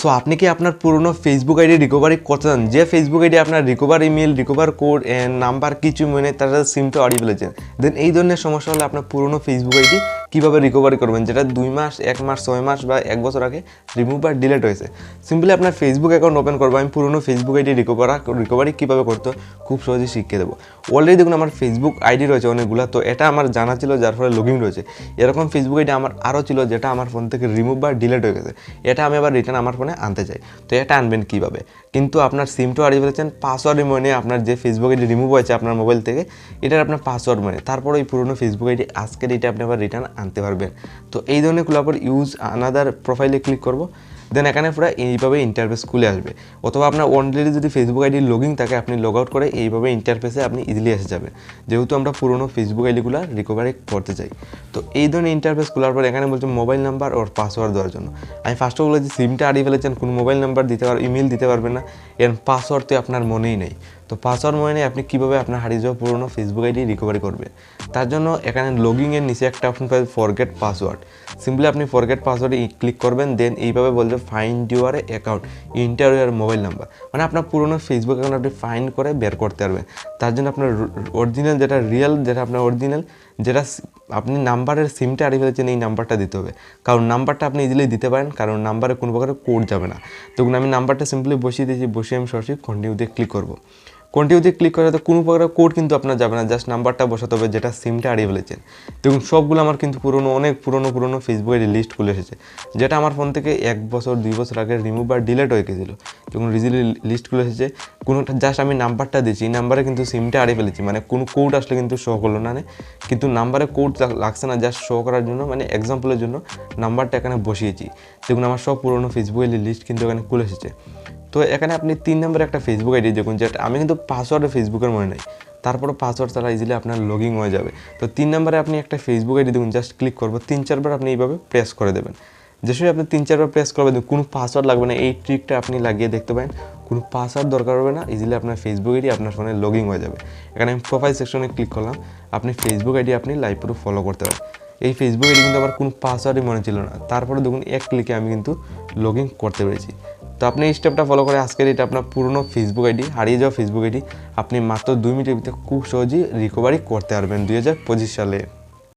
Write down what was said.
So আপনি কি আপনার পুরনো ফেসবুক আইডি রিকভারি করতে চান? যে ফেসবুক আইডি আপনার recover email recover code number কিছু মনে তারা সিমটা হারিয়ে ফেলেছেন দেন এই ধরনের সমস্যা হলে আপনার পুরনো ফেসবুক আইডি কীভাবে রিকভারি করবেন? যেটা দুই মাস, এক মাস, ছয় মাস বা এক বছর আগে রিমুভ বা ডিলেট হয়েছে। সিম্পলি আপনার ফেসবুক অ্যাকাউন্ট ওপেন করব, আমি পুরনো ফেসবুক আইডি রিকভার রিকভারি কীভাবে করতে খুব সহজেই শিখিয়ে দেবো। অলরেডি দেখুন আমার ফেসবুক আইডি রয়েছে অনেকগুলো, তো এটা আমার জানা ছিল, যার ফলে লগ রয়েছে। এরকম ফেসবুক আইডি আমার আরও ছিল, যেটা আমার ফোন থেকে রিমুভ বা ডিলেট হয়ে গেছে। এটা আমি আবার রিটার্ন আমার ফোনে আনতে চাই। তো এটা আনবেন কীভাবে? কিন্তু আপনার সিমটাও হারিয়ে ফেলেছেন পাসওয়ার্ড মনে আপনার যে ফেসবুক আইডি রিমুভ হয়েছে আপনার মোবাইল থেকে, এটার আপনার পাসওয়ার্ড মনে তারপর ওই পুরনো ফেসবুক আইডি আজকের এটা আপনি আবার রিটার্ন আনতে পারবেন। তো এই ধরনের খোলার পর ইউজ আনাদার প্রোফাইলে ক্লিক করব। দেন এখানে পুরো এইভাবে ইন্টারফেস খুলে আসবে। অথবা আপনার অলরেডি যদি ফেসবুক আইডি লগিং থাকে, আপনি লগ আউট করে এইভাবে ইন্টারফেসে আপনি ইজিলি এসে যাবেন। যেহেতু আমরা পুরনো ফেসবুক আইডিগুলো রিকভারি করতে চাই। তো এই ধরনের ইন্টারফেস খোলার পর এখানে বলছে মোবাইল নাম্বার ওর পাসওয়ার্ড দেওয়ার জন্য। আমি ফার্স্ট অফ যে সিমটা হারিয়ে ফেলেছেন, কোনো মোবাইল নাম্বার দিতে পার ইমেল দিতে পারবেন না। এর পাসওয়ার্ড তো আপনার মনেই নেই। তো পাসওয়ার্ড মনে নেই, আপনি কীভাবে আপনার হারিয়ে যাওয়া পুরনো ফেসবুক আইডি রিকভারি করবে? তার জন্য এখানে লগিংয়ের নিচে একটা অপশন পাবে ফরগেট পাসওয়ার্ড সিম্পলি আপনি ফরগেট পাসওয়ার্ডে ক্লিক করবেন দেন এইভাবে বলবে find your account enter your mobile number মানে আপনার পুরনো ফেসবুক অ্যাকাউন্ট আপনি ফাইন্ড করে বের করতে পারবেন। তার জন্য আপনার অরিজিনাল যেটা রিয়েল যেটা আপনার অরিজিনাল যেটা আপনি নাম্বারের সিমটা হারিয়ে ফেলেছেন এই নাম্বারটা দিতে হবে। কারণ নাম্বারটা আপনি ইজিলি দিতে পারেন, কারণ নাম্বারে কোনো প্রকারের কোড যাবে না। তখন আমি নাম্বারটা সিম্পলি বসিয়ে দিয়েছি, বসিয়ে আমি সরাসরি কন্টিনিউতে ক্লিক করব। কন্টিনিউতে ক্লিক করে তো কোনো প্রকার কোড কিন্তু আপনার যাবে না জাস্ট নাম্বারটা বসাতে হবে, যেটা সিমটা হারিয়ে ফেলেছেন। দেখুন, সবগুলো আমার কিন্তু পুরনো, অনেক পুরনো পুরনো ফেসবুকের লিস্ট খুলে এসেছে, যেটা আমার ফোন থেকে এক বছর, দুই বছর আগে রিমুভ বা ডিলেট হয়ে গেছিল। যখন রিজিলি লিস্ট খুলে এসেছে, কোনোটা জাস্ট আমি নাম্বারটা দিয়েছি, এই নাম্বারে কিন্তু সিমটা হারিয়ে ফেলেছি মানে কোনো কোড আসলে কিন্তু শো করল না নে। কিন্তু নাম্বারে কোড লাগছে না জাস্ট শো করার জন্য মানে এক্সাম্পলের জন্য নাম্বারটা এখানে বসিয়েছি। দেখুন, আমার সব পুরনো ফেসবুকের লিস্ট কিন্তু এখানে খুলে এসেছে। তো এখানে আপনি তিন নম্বরে একটা ফেসবুক আইডি দেখুন, যেটা আমি কিন্তু পাসওয়ার্ডে ফেসবুকের মনে নাই। তারপরে পাসওয়ার্ড ছাড়া ইজিলি আপনার লগ হয়ে যাবে। তো তিন নম্বরে আপনি একটা ফেসবুক আইডি দেখুন জাস্ট ক্লিক করব। তিন চারবার আপনি এইভাবে প্রেস করে দেবেন। যে সময় আপনি তিন চারবার প্রেস করবেন কোনো পাসওয়ার্ড লাগবে না। এই ট্রিকটা আপনি লাগিয়ে দেখতে পারেন। কোনো পাসওয়ার্ড দরকার হবে না ইজিলি আপনার ফেসবুক আইডি আপনার ফোনে লগ হয়ে যাবে। এখানে আমি প্রোফাইল সেকশনে ক্লিক করলাম। আপনি ফেসবুক আইডি আপনি লাইভ পুরো ফলো করতে পারেন। এই ফেসবুক আইডি কিন্তু আমার কোনো পাসওয়ার্ডই মনে ছিল না। তারপরে দেখুন, এক ক্লিকে আমি কিন্তু লগ করতে পেরেছি। তো আপনি এই স্টেপটা ফলো করে আজকের এটা আপনার পুরনো ফেসবুক আইডি হারিয়ে যাওয়া ফেসবুক আইডি আপনি মাত্র দুই মিনিটের ভিতরে খুব সহজেই রিকভারি করতে পারবেন দুই হাজার পঁচিশ সালে।